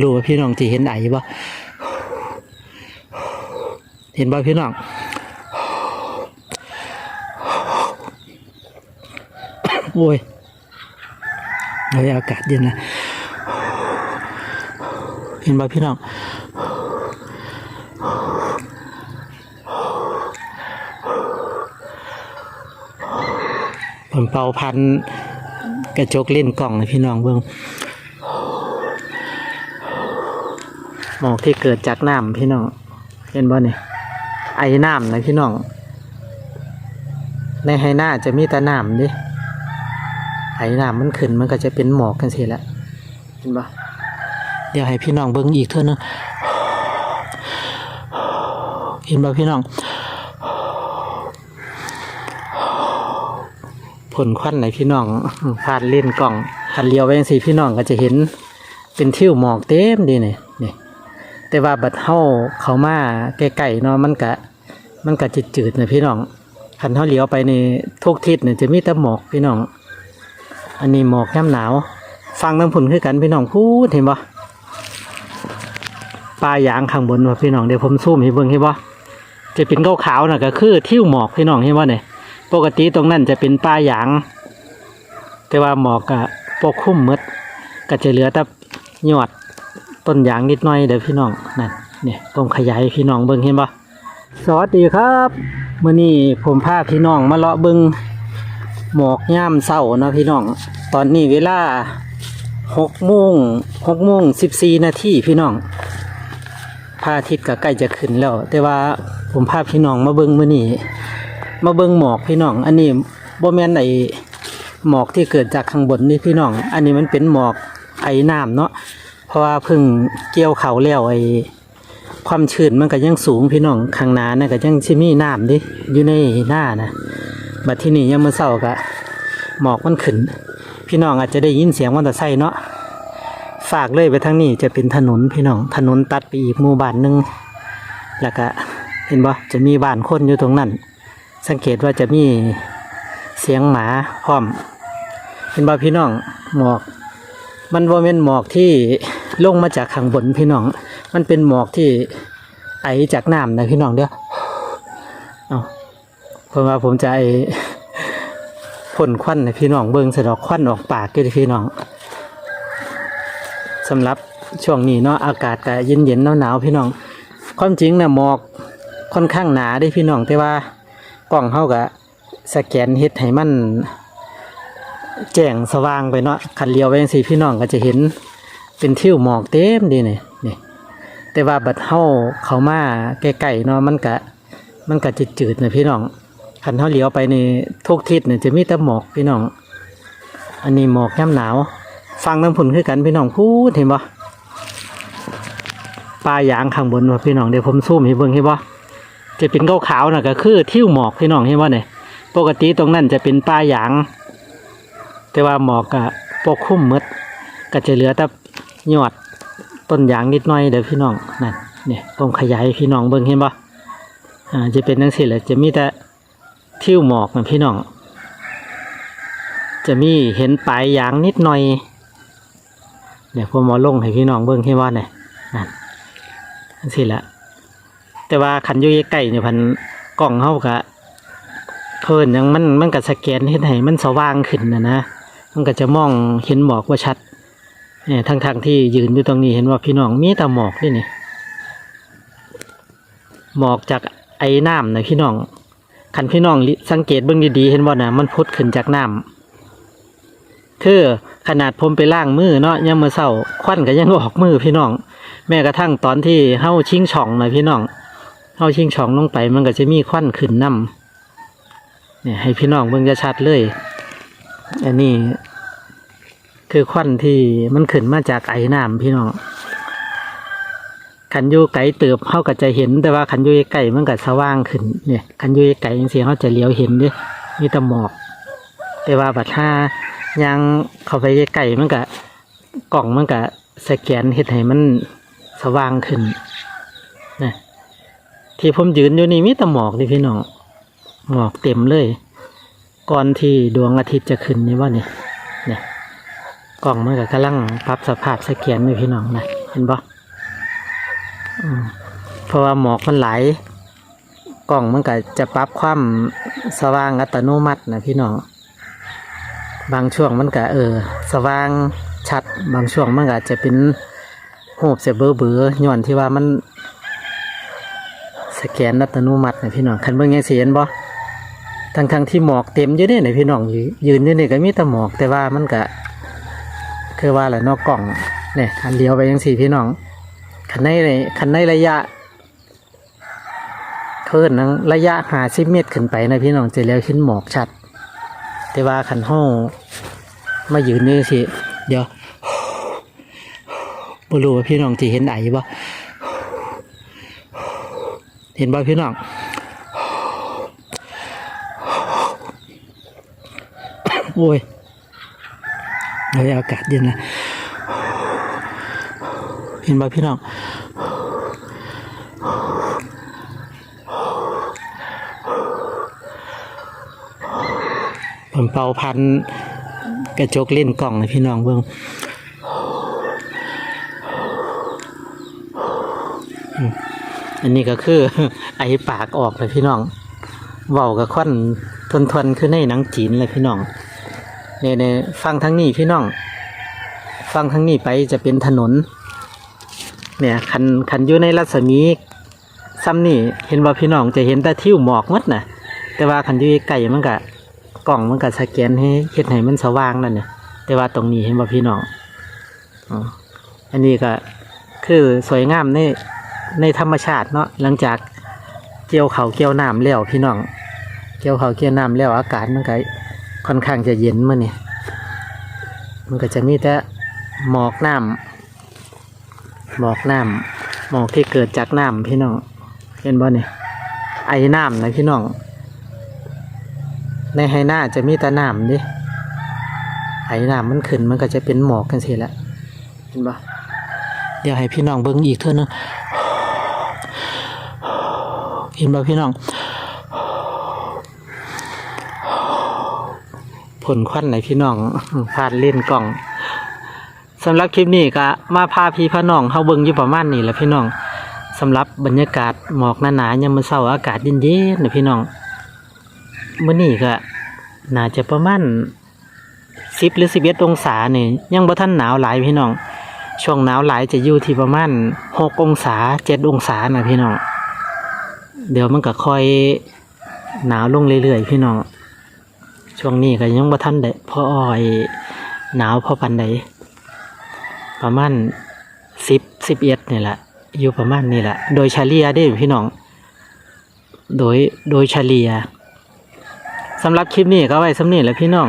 รู้ว่าพี่น้องที่เห็นไอบ่เห็นบ่พี่น้องโอ้ยเฮ้ยอากาศเย็นนะเห็นบ่พี่น้องผมเป่าพันกระจกเล่นกล่องนะพี่น้องเบิ่ง หมอกที่เกิดจากน้ำพี่น้องเห็นบ่เนี่ยไอ้น้ำนะพี่น้อง ในไฮหน้าจะมีแต่น้ำดิไอ้น้ำมันขึ้นมันก็จะเป็นหมอกกันสิละเห็นบ่เดี๋ยวให้พี่น้องเบิ่งอีกเท่านึงเห็นบ่พี่น้องผลควันไหนพี่น้องพาดเล่นกล่องหันเลี้ยวไปสิพี่น้องก็จะเห็นเป็นทิวหมอกเต็มดีนี่นี่ แต่ว่าบัดเฮาเขามาใกลๆเนาะมันกะมันกะจืดๆนะพี่น้องคันเฮาเลี้ยวไปในทุกทิศเนี่ยจะมีแต่หมอกพี่น้อง อันนี้หมอกย่ำหนาว ฟังน้ำผุนคือกันพี่น้องพูดเห็นบ่ปลายางข้างบนว่ะพี่น้องเดี๋ยวผมซูมให้เบิ่งให้บ่จะเป็นขาวๆน่ะก็คือทิ่วหมอกพี่น้องเห็นบ่เนี่ยปกติตรงนั้นจะเป็นป่ายาง แต่ว่าหมอกอะปกคลุมหมดก็จะเหลือแต่หยอด ต้นยางนิดหน่อยเดี๋ยวพี่น้องนั่นเนี่ยผมขยายพี่น้องเบิ่งเห็นปะสวัสดีครับเมื้อนี้ผมพาพี่น้องมาเลาะเบิ่งหมอกย่ามเศร้านะพี่น้อง ตอนนี้เวลาหกโมงหกโมงสิบสี่นาทีพี่น้องพระอาทิตย์ก็ใกล้จะขึ้นแล้ว แต่ว่าผมพาพี่น้องมาเบิ่งเมื้อนี้มาเบิ่งหมอกพี่น้อง อันนี้บ่แม่นไอหมอกที่เกิดจากข้างบนนี่พี่น้อง อันนี้มันเป็นหมอกไอน้ำเนาะ เพราะว่าพิ่งเกี่ยวเขาแล้วไอ้ความชื้นมันก็ยังสูงพี่น้องข้างหน้านะก็ยังสิมีน้ำดิอยู่ในหน้านะบัดที่นี่ยังมือเช้าก็หมอกมันขึ้น พี่น้องอาจจะได้ยินเสียงมอเตอร์ไซค์เนาะฝากเลยไปทางนี้จะเป็นถนนพี่น้องถนนตัดไปอีกหมู่บ้านหนึงแล้วก็เห็นบ่จะมีบ้านคนอยู่ตรงนั้น สังเกตว่าจะมีเสียงหมาพร้อมเป็นบ่พี่น้องหมอก มันว่าเป็นหมอกที่ ลงมาจากข้างบนพี่น้อง มันเป็นหมอกที่ไอจากน้ำนะพี่น้องเด้อเอาเพราะว่าผมจะไอพ่นควันให้พี่น้องเบิ่งสะดอกควันออกปากก็ได้พี่น้องสำหรับช่วงนี้เนาะอากาศก็เย็นเย็นๆหนาวๆพี่น้อง ความจริงนะหมอกค่อนข้างหนาได้พี่น้องแต่ว่ากล้องเขาก็สแกนเฮ็ดให้มันแจ้งสว่างไปเนาะคันเลี้ยวไปจังซี่พี่น้องก็จะเห็น เป็นทิวหมอกเต็มดีนี่นี่ แต่ว่าบัดเฮาเข้ามาใกล้ๆเนาะมันก็มันก็จืดๆนะพี่น้องคันเฮาเลี้ยวไปในทุกทิศเนี่ยจะมีแต่หมอกพี่น้อง อันนี้หมอกย่ำหนาว ฟังน้ำผุนคือกันพี่น้องพูดเห็นบ่ปลายางข้างบนว่ะพี่น้องเดี๋ยวผมซูมให้เบิ่งให้บ่จะเป็นขาวๆน่ะก็คือทิวหมอกพี่น้องเห็นว่เนี่ยปกติตรงนั้นจะเป็นป่ายาง แต่ว่าหมอกก็ปกคลุมหมดก็จะเหลือแต่ ยอดต้นยางนิดหน่อยเดี๋ยวพี่น้องนั่นเนี่ยผมขยายพี่น้องเบิ่งเห็นปะอ่าจะเป็นจังซี่แหละจะมีแต่ทิวหมอกนะพี่น้อง จะมีเห็นปลายยางนิดหน่อยเนี่ยผมเอาลงให้พี่น้องเบิ่งเห็นว่าเนี่ยนั่นจังซี่แหละแต่ว่าขันยู่ใกล้ๆเนี่ยพันกล้องเข้ากะเพิ่นยังมันมันก็สแกนเห็นให้มันสว่างขึ้นนะนะมันก็จะมองเห็นหมอกว่าชัด ทั้งทางที่ยืนอยู่ตรงนี้เห็นว่าพี่น้องมีแต่หมอกนี่นี่หมอกจากไอ้น้ำนะพี่น้องขันพี่น้องสังเกตเบื้องดีๆเห็นว่านะมันพุดขึ้นจากน้ำคือขนาดผมไปล้างมือเนาะยังมือเศร้าควันก็ยังออกมือพี่น้อง แม้กระทั่งตอนที่เฮาชิงช่องนะพี่น้องเฮาชิงช่องลงไป มันก็จะมีควันขึ้นน้ำเนี่ยให้พี่น้องเบิ่งจะชัดเลย อันนี้ คือควันที่มันขึ้นมาจากไอ้น้ำพี่น้องขันยูไกลเติบเข้าก็จะเห็น แต่ว่าขันยูไกลมันก็สว่างขึ้นเนี่ยขันยูไกลยังเสียงเขาจะเลี้ยวเห็นด้มีแต่หมอก แต่ว่าบัดถ้ายังเข้าไปใกล้ๆมันก็กล่องมันก็สแกนเฮ็ดให้มันสว่างขึ้นนะที่ผมยืนอยู่นี่มีแต่หมอกนี่พี่น้องหมอกเต็มเลย ก่อนที่ดวงอาทิตย์จะขึ้นนี่ว่านี่เนี่ย กล่องมันก็กำลังปรับสภาพสแกนอยู่พี่น้องนะเห็นบ่เพราะว่าหมอกมันไหลกล้องมันก็จะปรับความสว่างอัตโนมัตินะพี่น้องบางช่วงมันก็เออ สว่างชัด บางช่วงมันก็จะเป็นหูบเสียเบอเบือย้อนที่ว่ามัน สแกนอัตโนมัตินะพี่น้องคันเบิ่งยังสิเห็นบ่ทั้งทั้งที่หมอกเต็มอยู่เด้นะพี่น้องยืยืนอยู่นี่ยก็มีแต่หมอกแต่ว่ามันก็ คือว่าแหละนอกกล่องเนี่ยอันเดียวไปยังสี่พี่น้องคันในเลยคันในระยะเพิ่นนังระยะหาสิเมตรขึ้นไปนะพี่น้องจะแล้วขึ้นหมอกชัด แต่ว่าคันห้องมายืนนี่สิเดี๋ยวบรู้ว่าพี่น้องจะเห็นไอ้บ่เห็นบ่พี่น้องโอ้ย เลยอากาศเย็นนะเห็นบ่พี่น้องผมเป่าพันกระจกเล่นกล่องนะพี่น้องเบิ่งอืมอันนี้ก็คือไอปากออกเลยพี่น้องเว้ากับควันทนทนๆคือในหนังจีนเลยพี่น้อง เนี่ยเนี่ยฟังทั้งนี้พี่น้อง ฟังทั้งนี้ไปจะเป็นถนน เนี่ยคันคันอยู่ในรัศมีซ้ำนี่เห็นว่าพี่น้องจะเห็นแต่ทิวหมอกหมดนะแต่ว่าคันอยู่ไกลมันก็กล่องมันก็สแกนให้เห็ดให้มันสว่างนั่นเนี่ยแต่ว่าตรงนี้เห็นว่าพี่น้องอ๋ออันนี้ก็คือสวยงามในในธรรมชาติเนาะหลังจากเกี่ยวเขาเกี่ยวน้ำแล้วพี่น้อง เกี่ยวเขาเกี่ยวน้ำแล้วอากาศมันก็ ค่อนข้างจะเย็นมื่อนี่มันก็จะมีแต่หมอกน้ำหมอกน้ำหมอกที่เกิดจากน้ำพี่น้องเห็นบ่เนี่ยไอ้น้ำนะพี่น้อง ในไฮหน้าจะมีแต่น้ำดิไอ้น้ำมันขึ้นมันก็จะเป็นหมอกกันสิละเห็นบ่เดี๋ยวให้พี่น้องเบิ่งอีกเท่านึงเห็นบ่พี่น้อง ผลควันไหนพี่น้องพาดเล่นกล่องสำหรับคลิปนี้ก็มาพาพี่พาน้องเฮาเบิ่งอยู่ประมาณนี้แหละพี่น้องสำหรับบรรยากาศหมอกหนาๆยามมื้อเช้าอากาศเย็นๆนะพี่น้องมื้อนี้ก็น่าจะประมาณ10หรือ11องศาเนี่ยยังบ่ทันหนาวหลายพี่น้อง ช่วงหนาวหลายจะอยู่ที่ประมาณ6องศา7องศานะพี่น้อง เดี๋ยวมันก็ค่อยหนาวลงเรื่อยๆพี่น้อง ช่วงนี้ก็ยังบ่ทันได้พออ้อยหนาวพอปันใดประมาณสิบสิบเอ็ดนี่แหละอยู่ประมาณนี้แหละ โดยเฉลี่ยได้พี่น้อง โดยโดยเฉลี่ยสำหรับคลิปนี้ก็ไว้สำนี้แหละพี่น้อง